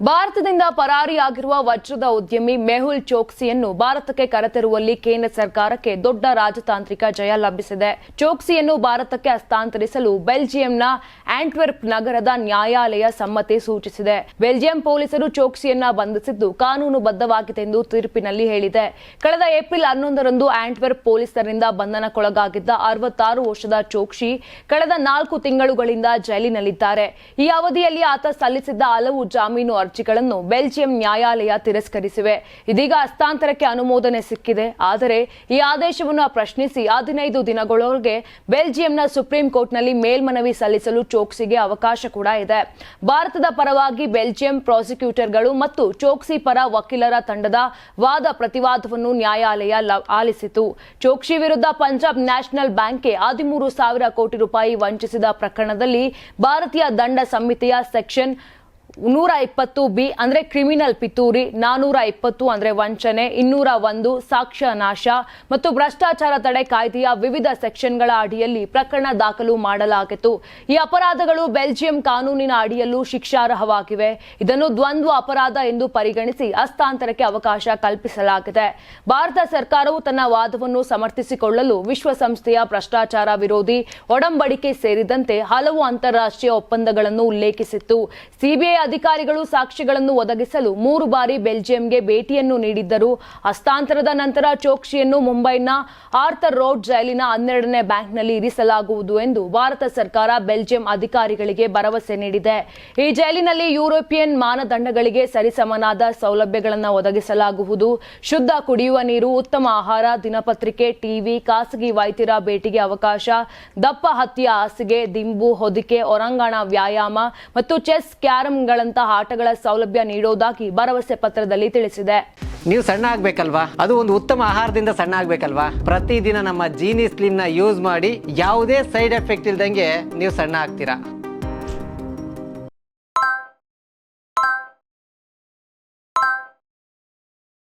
ಭಾರತದಿಂದ ಪರಾರಿಯಾಗಿರುವ ವಜ್ರದ ಉದ್ಯಮಿ ಮೆಹುಲ್ ಚೋಕ್ಸಿಯನ್ನು ಭಾರತಕ್ಕೆ ಕರೆತರುವಲ್ಲಿ ಕೇಂದ್ರ ಸರ್ಕಾರಕ್ಕೆ ದೊಡ್ಡ ರಾಜತಾಂತ್ರಿಕ ಜಯ ಲಭಿಸಿದೆ. ಚೋಕ್ಸಿಯನ್ನು ಭಾರತಕ್ಕೆ ಹಸ್ತಾಂತರಿಸಲು ಬೆಲ್ಜಿಯಂನ ಆಂಟ್ವೆರ್ಪ್ ನಗರದ ನ್ಯಾಯಾಲಯ ಸಮ್ಮತಿ ಸೂಚಿಸಿದೆ. ಬೆಲ್ಜಿಯಂ ಪೊಲೀಸರು ಚೋಕ್ಸಿಯನ್ನ ಬಂಧಿಸಿದ್ದು ಕಾನೂನುಬದ್ಧವಾಗಿದೆ ಎಂದು ತೀರ್ಪಿನಲ್ಲಿ ಹೇಳಿದೆ. ಕಳೆದ ಏಪ್ರಿಲ್ ಹನ್ನೊಂದರಂದು ಆಂಟ್ವೆರ್ಪ್ ಪೊಲೀಸರಿಂದ ಬಂಧನಕ್ಕೊಳಗಾಗಿದ್ದ ಅರವತ್ತಾರು ವರ್ಷದ ಚೋಕ್ಸಿ ಕಳೆದ ನಾಲ್ಕು ತಿಂಗಳುಗಳಿಂದ ಜೈಲಿನಲ್ಲಿದ್ದಾರೆ. ಈ ಅವಧಿಯಲ್ಲಿ ಆತ ಸಲ್ಲಿಸಿದ್ದ ಹಲವು ಜಾಮೀನು ಅರ್ಜಿಗಳನ್ನು ಬೆಲ್ಜಿಯಂ ನ್ಯಾಯಾಲಯ ತಿರಸ್ಕರಿಸಿವೆ. ಇದೀಗ ಹಸ್ತಾಂತರಕ್ಕೆ ಅನುಮೋದನೆ ಸಿಕ್ಕಿದೆ. ಆದರೆ ಈ ಆದೇಶವನ್ನು ಪ್ರಶ್ನಿಸಿ ಹದಿನೈದು ದಿನಗಳೊಳಗೆ ಬೆಲ್ಜಿಯಂನ ಸುಪ್ರೀಂ ಕೋರ್ಟ್ನಲ್ಲಿ ಮೇಲ್ಮನವಿ ಸಲ್ಲಿಸಲು ಚೋಕ್ಸಿಗೆ ಅವಕಾಶ ಕೂಡ ಇದೆ. ಭಾರತದ ಪರವಾಗಿ ಬೆಲ್ಜಿಯಂ ಪ್ರಾಸಿಕ್ಯೂಟರ್ಗಳು ಮತ್ತು ಚೋಕ್ಸಿ ಪರ ವಕೀಲರ ತಂಡದ ವಾದ ಪ್ರತಿವಾದವನ್ನು ನ್ಯಾಯಾಲಯ ಆಲಿಸಿತು. ಚೋಕ್ಸಿ ವಿರುದ್ಧ ಪಂಜಾಬ್ ನ್ಯಾಷನಲ್ ಬ್ಯಾಂಕ್ಗೆ ಹದಿಮೂರು ಸಾವಿರ ಕೋಟಿ ರೂಪಾಯಿ ವಂಚಿಸಿದ ಪ್ರಕರಣದಲ್ಲಿ ಭಾರತೀಯ ದಂಡ ಸಂಹಿತೆಯ ಸೆಕ್ಷನ್ ನೂರ ಇಪ್ಪತ್ತು ಬಿ ಅಂದ್ರೆ ಕ್ರಿಮಿನಲ್ ಪಿತೂರಿ ನಾನೂರ ಇಪ್ಪತ್ತು ಅಂದ್ರೆ ವಂಚನೆ ಇನ್ನೂರ ಒಂದು ಸಾಕ್ಷ್ಯ ನಾಶ ಮತ್ತು ಭ್ರಷ್ಟಾಚಾರ ತಡೆ ಕಾಯ್ದೆಯ ವಿವಿಧ ಸೆಕ್ಷನ್ಗಳ ಅಡಿಯಲ್ಲಿ ಪ್ರಕರಣ ದಾಖಲು ಮಾಡಲಾಗಿತ್ತು. ಈ ಅಪರಾಧಗಳು ಬೆಲ್ಜಿಯಂ ಕಾನೂನಿನ ಅಡಿಯಲ್ಲೂ ಶಿಕ್ಷಾರ್ಹವಾಗಿವೆ. ಇದನ್ನು ದ್ವಂದ್ವ ಅಪರಾಧ ಎಂದು ಪರಿಗಣಿಸಿ ಹಸ್ತಾಂತರಕ್ಕೆ ಅವಕಾಶ ಕಲ್ಪಿಸಲಾಗಿದೆ. ಭಾರತ ಸರ್ಕಾರವು ತನ್ನ ವಾದವನ್ನು ಸಮರ್ಥಿಸಿಕೊಳ್ಳಲು ವಿಶ್ವಸಂಸ್ಥೆಯ ಭ್ರಷ್ಟಾಚಾರ ವಿರೋಧಿ ಒಡಂಬಡಿಕೆ ಸೇರಿದಂತೆ ಹಲವು ಅಂತಾರಾಷ್ಟ್ರೀಯ ಒಪ್ಪಂದಗಳನ್ನು ಉಲ್ಲೇಖಿಸಿತ್ತು. ಸಿಬಿಐ ಅಧಿಕಾರಿಗಳು ಸಾಕ್ಷಿಗಳನ್ನು ಒದಗಿಸಲು ಮೂರು ಬಾರಿ ಬೆಲ್ಜಿಯಂಗೆ ಭೇಟಿಯನ್ನು ನೀಡಿದ್ದರು. ಹಸ್ತಾಂತರದ ನಂತರ ಚೋಕ್ಸಿಯನ್ನು ಮುಂಬೈನ ಆರ್ಥರ್ ರೋಡ್ ಜೈಲಿನ ಹನ್ನೆರಡನೇ ಬ್ಯಾಂಕ್ನಲ್ಲಿ ಇರಿಸಲಾಗುವುದು ಎಂದು ಭಾರತ ಸರ್ಕಾರ ಬೆಲ್ಜಿಯಂ ಅಧಿಕಾರಿಗಳಿಗೆ ಭರವಸೆ ನೀಡಿದೆ. ಈ ಜೈಲಿನಲ್ಲಿ ಯುರೋಪಿಯನ್ ಮಾನದಂಡಗಳಿಗೆ ಸರಿಸಮನಾದ ಸೌಲಭ್ಯಗಳನ್ನು ಒದಗಿಸಲಾಗುವುದು. ಶುದ್ಧ ಕುಡಿಯುವ ನೀರು, ಉತ್ತಮ ಆಹಾರ, ದಿನಪತ್ರಿಕೆ, ಟಿವಿ, ಖಾಸಗಿ ವೈದ್ಯರ ಭೇಟಿಗೆ ಅವಕಾಶ, ದಪ್ಪ ಹತ್ತಿಯ ಹಾಸಿಗೆ, ದಿಂಬು, ಹೊದಿಕೆ, ಹೊರಾಂಗಣ, ವ್ಯಾಯಾಮ ಮತ್ತು ಚೆಸ್ ಕ್ಯಾರಮ್ಗಳಂತಹ ಆಟಗಳ ಸೌಲಭ್ಯ ನೀಡುವುದಾಗಿ ಭರವಸೆ ಪತ್ರದಲ್ಲಿ ತಿಳಿಸಿದೆ. ನೀವು ಸಣ್ಣ ಆಗ್ಬೇಕಲ್ವಾ? ಅದು ಒಂದು ಉತ್ತಮ ಆಹಾರದಿಂದ ಸಣ್ಣ ಆಗ್ಬೇಕಲ್ವಾ? ಪ್ರತಿದಿನ ನಮ್ಮ ಜೀನಿ ಸ್ಲಿಮ್ನ ಯೂಸ್ ಮಾಡಿ ಯಾವುದೇ ಸೈಡ್ ಎಫೆಕ್ಟ್ ಇಲ್ದಂಗೆ ನೀವು ಸಣ್ಣ ಆಗ್ತೀರಾ?